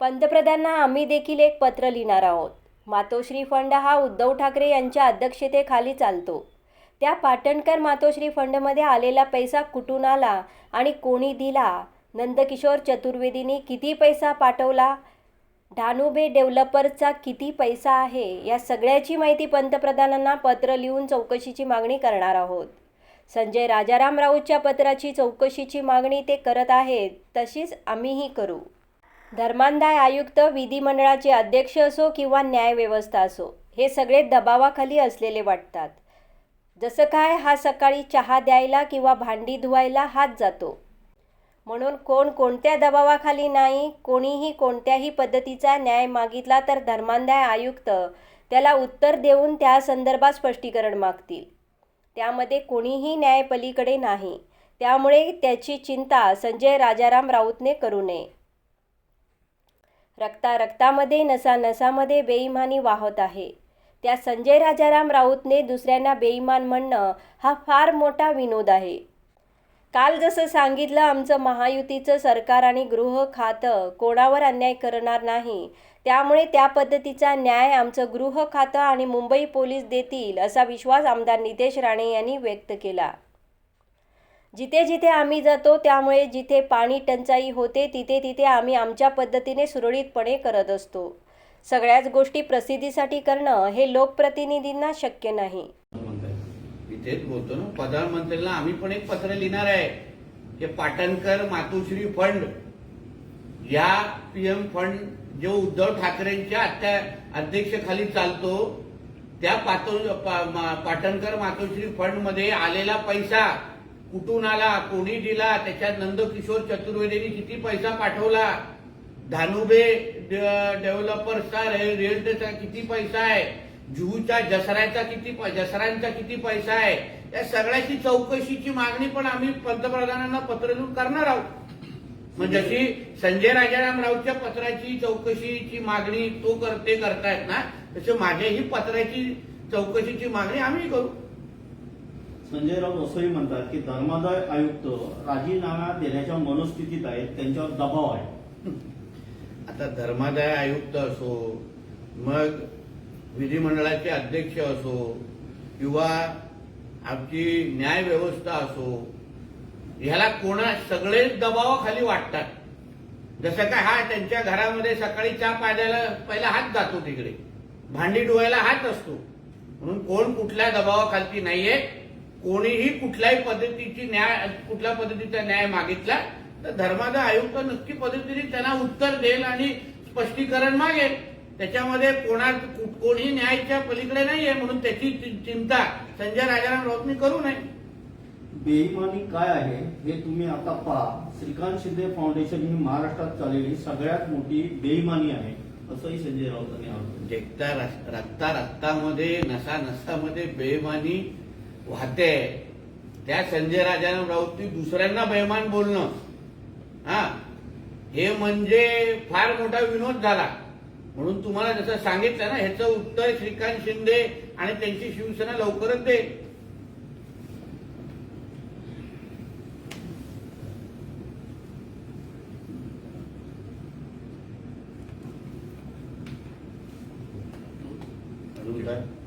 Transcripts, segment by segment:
पंतप्रधानांना आम्ही देखील एक पत्र लिहिणार आहोत. मातोश्री फंड हा उद्धव ठाकरे यांच्या अध्यक्षतेखाली चालतो. त्या पाटणकर मातोश्री फंडमध्ये आलेला पैसा कुठून आला आणि कोणी दिला? नंदकिशोर चतुर्वेदींनी किती पैसा पाठवला? ढानुबे डेव्हलपरचा किती पैसा आहे? या सगळ्याची माहिती पंतप्रधानांना पत्र लिहून चौकशीची मागणी करणार आहोत. संजय राजाराम राऊतच्या पत्राची चौकशीची मागणी ते करत आहेत. तशीच आम्हीही करू. धर्मांदाय आयुक्त विधिमंडळाचे अध्यक्ष असो किंवा न्यायव्यवस्था असो हे सगळे दबावाखाली असलेले वाटतात. जसं काय हा सकाळी चहा द्यायला किंवा भांडी धुवायला हात जातो. म्हणून कोण कोणत्या दबावाखाली नाही कोणीही कोणत्याही पद्धतीचा न्याय मागितला तर धर्मांदाय आयुक्त त्याला उत्तर देऊन त्या संदर्भात स्पष्टीकरण मागतील. त्यामध्ये कोणीही न्यायपलीकडे नाही. त्यामुळे त्याची चिंता संजय राजाराम राऊतने करू नये. रक्ता रक्तामध्ये नसा नसामध्ये बेईमानी वाहत आहे. त्या संजय राजाराम राऊतने दुसऱ्यांना बेईमान म्हणणं हा फार मोठा विनोद आहे. काल जसं सांगितलं आमचं महायुतीचं सरकार आणि गृह खातं कोणावर अन्याय करणार नाही त्यामुळे त्या पद्धतीचा न्याय आमचं गृह खातं आणि मुंबई पोलीस देतील असा विश्वास आमदार नितेश राणे यांनी व्यक्त केला. जिथे जिथे आम्ही जातो त्यामुळे जिथे पाणी टंचाई होते तिथे तिथे आम्ही आमच्या पद्धतीने सुरळीतपणे करत असतो. सगळ्याच गोष्टी प्रसिद्धीसाठी करणं हे लोकप्रतिनिधींना शक्य नाही. तेच बोलतो ना प्रधानमंत्र्यांना आम्ही पण एक पत्र लिहिणार आहे. हे पाटणकर मातोश्री फंड. या पीएम फंड जो उद्धव ठाकरेंच्या अध्यक्षखाली अध्यक्षेखाली चालतो त्या पा- पाटणकर मातोश्री फंडमध्ये आलेला पैसा कुठून आला कोणी दिला त्याच्यात नंदकिशोर चतुर्वेदींनी किती पैसा पाठवला? धानुबे डेव्हलपर्सचा रेल्वेचा किती पैसा आहे? जुहूच्या जसऱ्याचा किती जसऱ्यांचा किती पैसा आहे? या सगळ्याची चौकशीची मागणी पण आम्ही पंतप्रधानांना पत्र लिहून करणार आहोत. मग जशी संजय राजाराम राऊतच्या पत्राची चौकशीची मागणी तो करते करतायत ना तसे माझ्याही पत्राची चौकशीची मागणी आम्ही करू. संजय राऊत असंही म्हणतात की धर्मादाय आयुक्त राजीनामा देण्याच्या मनस्थितीत आहेत त्यांच्यावर दबाव आहे. आता धर्मादाय आयुक्त असो मग विधिमंडळाचे अध्यक्ष असो किंवा आमची न्याय व्यवस्था असो ह्याला कोणा सगळेच दबावाखाली वाटतात. जसं काय हा त्यांच्या घरामध्ये सकाळी चहा पाजायला पहिला हात जातो तिकडे. भांडी धुवायला हात असतो. म्हणून कोण कुठल्या दबावाखालती नाहीये. कोणीही कुठल्याही पद्धतीची न्याय कुठल्या पद्धतीचा न्याय मागितला तर धर्मादाय आयुक्त नक्की पद्धतीने त्यांना उत्तर देईल आणि स्पष्टीकरण मागेल. त्याच्यामध्ये कोणा कोणीही न्यायाच्या पलीकडे नाहीये म्हणून त्याची चिंता संजय राजाराम राऊतनी करू नये. बेईमानी काय आहे हे तुम्ही आता पहा. श्रीकांत शिंदे फाउंडेशन ही महाराष्ट्रात चाललेली सगळ्यात मोठी बेईमानी आहे असंही संजय राऊतांनी रस- रक्ता रक्तामध्ये नसा नसामध्ये बेमानी वाहते. त्या संजय राजाराम राऊतनी दुसऱ्यांना बेमान बोलणं. हा. हे म्हणजे फार मोठा विनोद झाला. म्हणून तुम्हाला जसं सांगितलं ना ह्याचं उत्तर श्रीकांत शिंदे आणि त्यांची शिवसेना लवकरच दे अजून काय?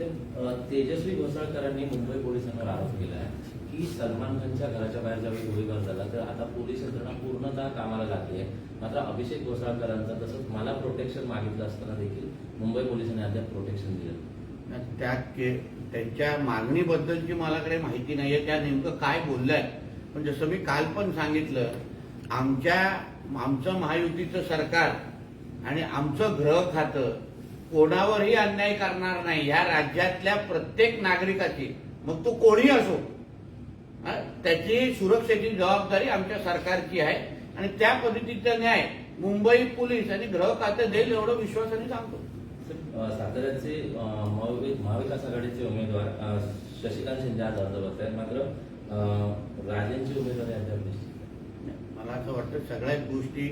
तेजस्वी घोसाळकरांनी मुंबई पोलिसांवर आरोप केला आहे की सलमान खानच्या घराच्या बाहेर ज्यावेळी गोळीबार झाला तर आता पोलीस यंत्रणा पूर्णतः कामाला लागली आहे. मात्र अभिषेक घोसाळकरांचा तसंच मला प्रोटेक्शन मागितलं असताना देखील मुंबई पोलिसांनी अद्याप प्रोटेक्शन दिलं त्या के- त्यांच्या मागणीबद्दलची मलाकडे माहिती नाही आहे त्या नेमकं काय बोललंय? पण जसं मी काल पण सांगितलं आमच्या आमचं महायुतीचं सरकार आणि आमचं गृह खातं कोणावरही अन्याय करणार नाही. या राज्यातल्या प्रत्येक नागरिकाची मग तो कोणी असो त्याची सुरक्षेची जबाबदारी आमच्या सरकारची आहे. आणि त्या पद्धतीचा न्याय मुंबई पोलीस आणि गृह खातं देईल एवढं विश्वासाने सांगतो. साताऱ्याचे महाविकास आघाडीचे उमेदवार शशिकांत शिंदे आज अर्ज करतायत मात्र अ, राजेंची उमेदवारी नाही. मला असं वाटतं सगळ्याच गोष्टी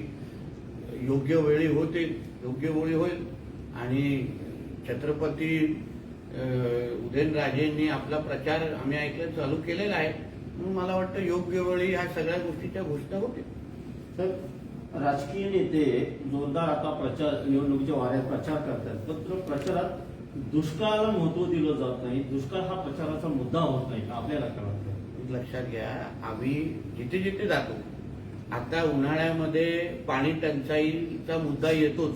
योग्य वेळी होतील योग्य वेळी होईल. आणि छत्रपती उदयनराजेंनी आपला प्रचार आम्ही ऐकलं चालू केलेला आहे. म्हणून मला वाटतं योग्य वेळी ह्या सगळ्या गोष्टीच्या घोषणा होतील. तर राजकीय नेते जोरदार आता प्रचार निवडणुकीच्या वाऱ्यात प्रचार करतात. मात्र प्रचारात दुष्काळाला महत्त्व दिलं जात नाही. दुष्काळ हा प्रचाराचा मुद्दा होत नाही आपल्याला काय वाटतं? लक्षात घ्या आम्ही जिथे जिथे जातो आता उन्हाळ्यामध्ये पाणी टंचाईचा मुद्दा येतोच.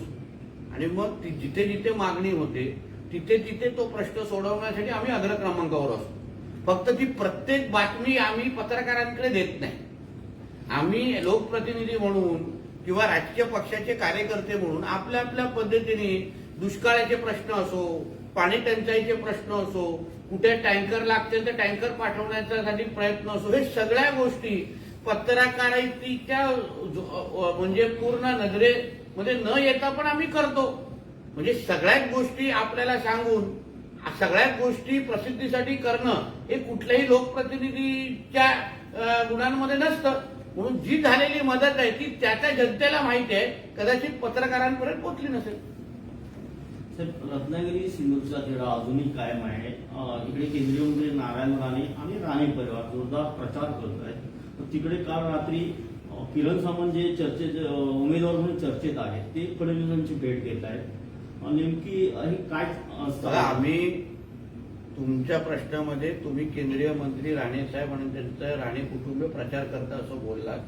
आणि मग ती जिथे जिथे मागणी होते तिथे तिथे तो प्रश्न सोडवण्यासाठी आम्ही अग्र क्रमांकावर असतो. फक्त ती प्रत्येक बातमी आम्ही पत्रकारांकडे देत नाही. आम्ही लोकप्रतिनिधी म्हणून किंवा राजकीय पक्षाचे कार्यकर्ते म्हणून आपल्या आपल्या पद्धतीने दुष्काळाचे प्रश्न असो पाणी टंचाईचे प्रश्न असो कुठे टँकर लागतील तर टँकर पाठवण्यासाठी प्रयत्न असो हे सगळ्या गोष्टी पत्रकारितेच्या म्हणजे पूर्ण नजरे म्हणजे न येता पण आम्ही करतो. म्हणजे सगळ्याच गोष्टी आपल्याला सांगून सगळ्याच गोष्टी प्रसिद्धीसाठी करणं हे कुठल्याही लोकप्रतिनिधीच्या गुणांमध्ये नसतं. म्हणून जी झालेली मदत आहे ती त्या त्या जनतेला माहिती आहे. कदाचित पत्रकारांपर्यंत पोहोचली नसेल. सर रत्नागिरी सिंधूचा तिढा अजूनही कायम आहे. इकडे केंद्रीय मंत्री नारायण राणे आणि राणे परिवार जोरदार प्रचार करत आहेत तिकडे काल रात्री किरण सामंत जे चर्चेत उमेदवार म्हणून चर्चेत आहेत ते फडणवीसांची भेट घेत आहेत. नेमकी काय अं, आम्ही तुमच्या प्रश्नामध्ये तुम्ही केंद्रीय मंत्री राणे साहेब आणि त्यांचं राणे कुटुंब प्रचार करता असं बोललात.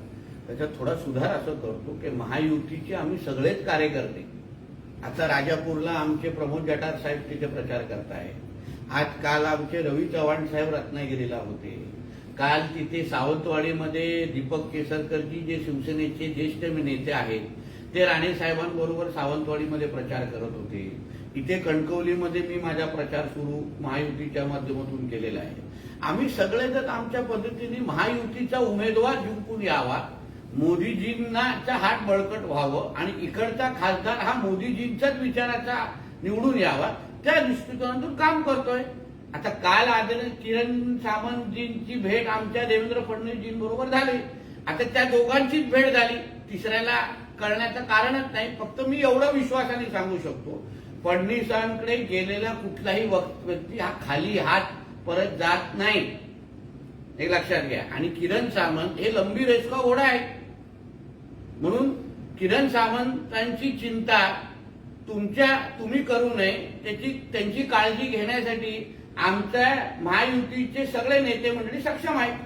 त्याच्यात थोडा सुधार असं करतो की महायुतीचे आम्ही सगळेच कार्यकर्ते. आता राजापूरला आमचे प्रमोद जटार साहेब तिथे प्रचार करताय आज काल आमचे रवी चव्हाण साहेब रत्नागिरीला होते. काल तिथे सावंतवाडीमध्ये दीपक केसरकरजी जे शिवसेनेचे ज्येष्ठ नेते आहेत ते राणे साहेबांबरोबर सावंतवाडीमध्ये प्रचार करत होते. इथे कणकवलीमध्ये मी माझा प्रचार सुरू महायुतीच्या माध्यमातून केलेला आहे. आम्ही सगळेजण आमच्या पद्धतीने महायुतीचा उमेदवार जिंकून यावा मोदीजींनाचा हात बळकट व्हावं आणि इकडचा खासदार हा मोदीजींच्याच विचाराचा निवडून यावा त्या दृष्टिकोनातून काम करतोय. आता काल आदरणीय किरण सामंतजींची भेट आमच्या देवेंद्र फडणवीसजींबरोबर झाली. आता त्या दोघांचीच भेट झाली. तिसऱ्याला करण्याचं कारणच नाही. फक्त मी एवढं विश्वासाने सांगू शकतो. फडणवीसांकडे गेलेला कुठलाही व्यक्ती हा खाली हात परत जात नाही. हे लक्षात घ्या. आणि किरण सामंत हे लंबी रेसका घोडा आहे म्हणून किरण सामंतांची चिंता तुमच्या तुम्ही करू नये त्याची त्यांची काळजी घेण्यासाठी आमच्या महायुतीचे सगळे नेते मंडळी सक्षम आहेत.